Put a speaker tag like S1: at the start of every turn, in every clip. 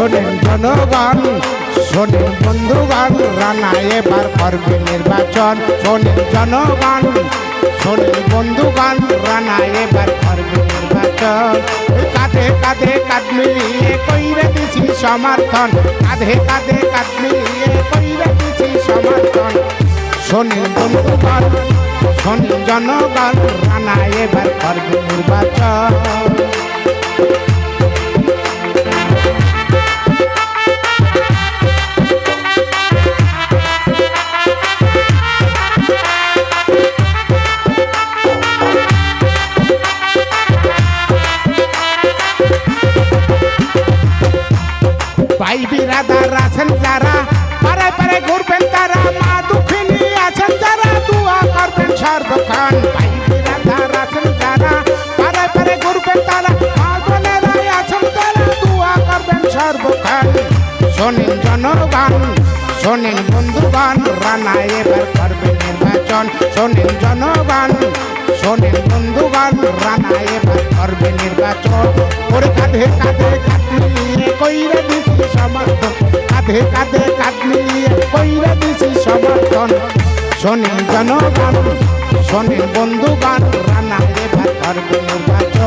S1: শোনেন জনগণ, শোনেন বন্ধুগণ রানা এবার করবে নির্বাচন। শোনেন জনগণ, শোনেন বন্ধুগণ রানা এবার করবে নির্বাচন। কাঁধে কাঁধে কাঁধ কইরে দিছি সমর্থন। কাঁধে কাঁধে কাঁধ কইরে দিছি সমর্থন। শোনেন বন্ধুগণ, শোনেন জনগণ রানা এবার করবে নির্বাচন। ভাই বিরাদার আছেন যারা, পারে পারে ঘুরবেন তারা, মা দুঃখিনী আছেন যারা, দুয়া করবেন সর্বক্ষণ। ভাই বিরাদার আছেন যারা, পারে পারে ঘুরবেন তারা, মা বোনেরাই আছেন যারা, দুয়া করবেন সর্বক্ষণ। শোনেন জনগণ, শোনেন বন্ধুগণ, রানা এবার করবেন নির্বাচন। শোনেন জনগণ, শোনেন বন্ধুগণ, রানা এবার করবে নির্বাচন। ওর কাঁধে কাঁধে কাঁধে কাঁধে কাঁধ মিলিয়ে কইরে দিছি সমর্থন। শোনেন জনগণ শোনেন বন্ধুগণ রানা এবার করবে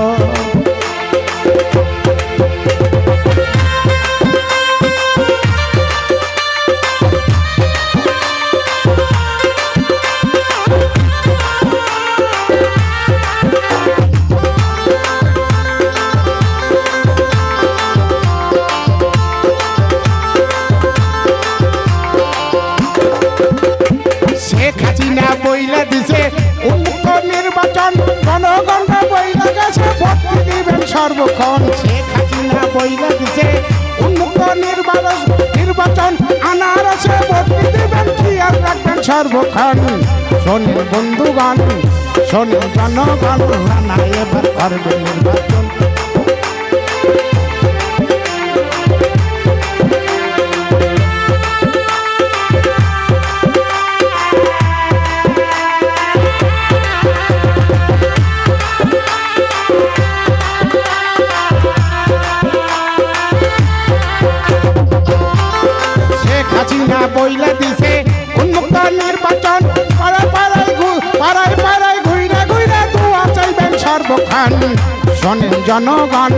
S1: শেখ হাসিনা বইলা দিছে উন্মুক্ত নির্বাচন নির্বাচন আনারসে ভোট দিবেন খেয়াল রাখবেন সর্বক্ষণ? শোনেন বন্ধুগণ, শোনেন জনগণ নির্বাচন। শোনেন জনগণ,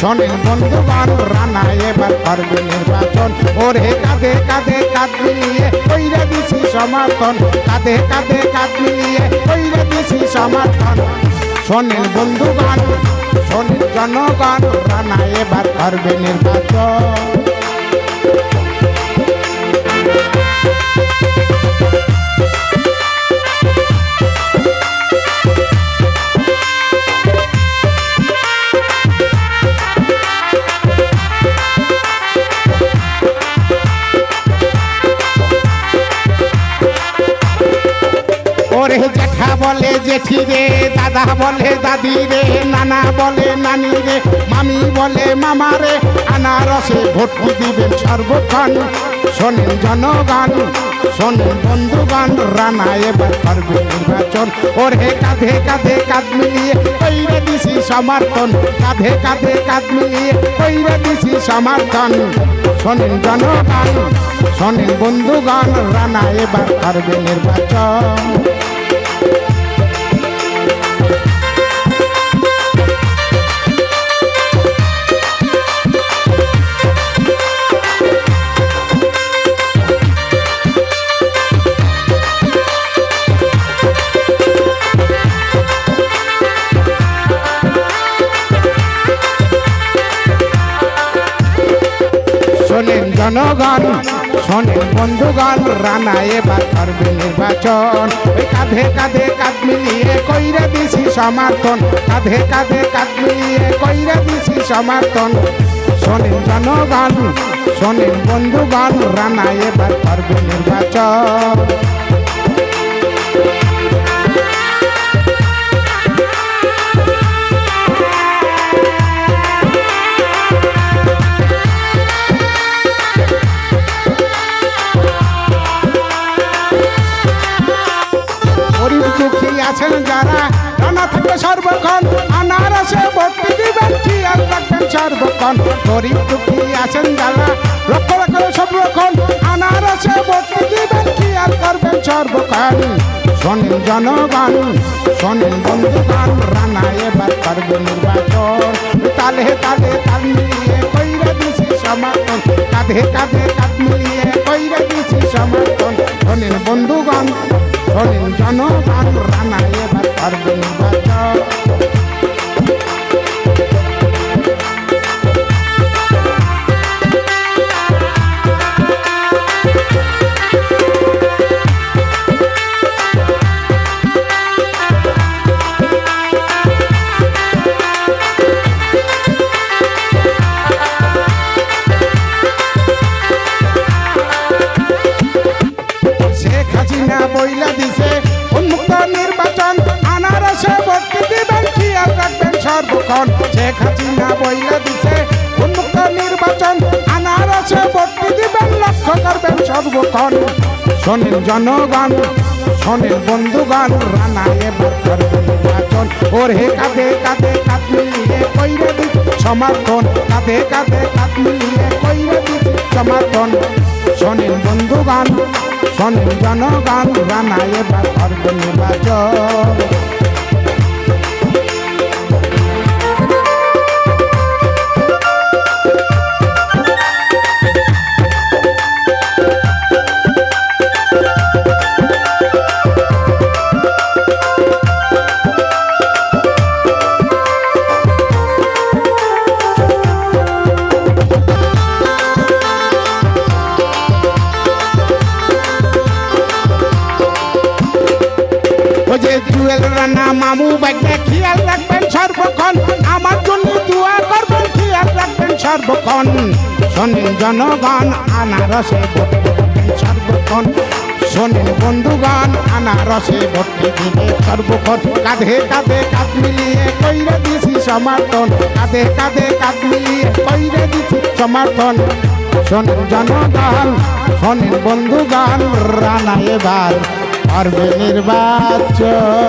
S1: শোনেন বন্ধুগণ, রানা এবার করবে নির্বাচন। ওরে কাঁধে কাঁধে কাঁধ মিলিয়ে কইরা দিছি সমর্থন। কাঁধে কাঁধে কাঁধ মিলিয়ে কইরা দিছি সমর্থন। শোনেন বন্ধুগণ, শোনেন জনগণ, রানা এবার করবে নির্বাচন। জেঠি রে, দাদা বলে দাদি রে, নানা বলে নানি রে, মামি বলে মামা রে, আনারসে ভোট দিবেন সর্বক্ষণ। শোনেন জনগণ, শোনেন বন্ধুগণ, রানা এবার করবে নির্বাচন। ওরে কাঁধে কাঁধে কাঁধ মিলিয়ে কইরে দিছি সমর্থন। কাঁধে কাঁধে কাঁধ মিলিয়ে কইরে দিছি সমর্থন। শোনেন জনগণ, শোনেন বন্ধুগণ, রানা এবার করবে নির্বাচন। জনগণ শোনেন বন্ধুগণ, রানা এবার করবে নির্বাচন। ওই কাঁধে কাঁধে কাঁধ মিলিয়ে কইরে দিছি সমর্থন। কাঁধে কাঁধে কাঁধ মিলিয়ে কইরে দিছি সমর্থন। শোনেন জনগণ শোনেন বন্ধুগণ, রানা এবার করবে নির্বাচন। সর্বক্ষণ আনারসে ভর্তি দিবেন খেয়াল রাখবেন সর্ব সর্বক্ষণ? গরিব দুঃখী আছেন জ্বালা লক্ষ লক্ষ সব রকম আনারসে ভর্তি দিবেন আর করবেন সর্বক্ষণ? শোনেন জনগণ, শোনেন বন্ধুগণ, রানা এবার করবে নির্বাচন। তালে তালে তাল মিলিয়ে কইরা দিছি সমর্থন কাঁধে কাঁধে কাঁধ মিলিয়ে কইরা দিছি সমর্থন শোনেন বন্ধুগণ, শোনেন জনগণ, রানা এবার করবে সর্বক্ষণ শেখ হাসিনা বইলা দিছে, উন্মুক্ত নির্বাচন। আনারসে ভর্তি দিবেন লক্ষ্য করবেন সর্বক্ষণ। শোনেন জনগণ শোনেন বন্ধুগণ রানা এবার করবে নির্বাচন। ওর হে কাঁধে কাঁধে কাঁধ মিলিয়ে কইরে দিচ্ছে সমর্থন। কাঁধে কাঁধে কাঁধ মিলিয়ে কইরে দিচ্ছে সমর্থন। শোনেন বন্ধুগান শোনেন জনগান রানা এবার করবে নির্বাচন। মামু বাইকে খেয়াল রাখবেন সর্বক্ষণ। আমার জন্য দোয়া করবেন, খেয়াল রাখবেন সর্বক্ষণ। শোনেন জনগণ, আনারসে সর্বক্ষণ। শোনেন বন্ধুগণ, আনারসে ভর্তি দিবে সর্বক্ষণ। কাঁধে কাঁধে কাঁধ মিলিয়ে কইরে দিছি সমর্থন। কাঁধে কাঁধে কাঁধ মিলিয়ে কইরে দিছি সমর্থন। শোনেন জনগণ, শোনেন বন্ধুগণ, রানা এবার পারবে নির্বাচন।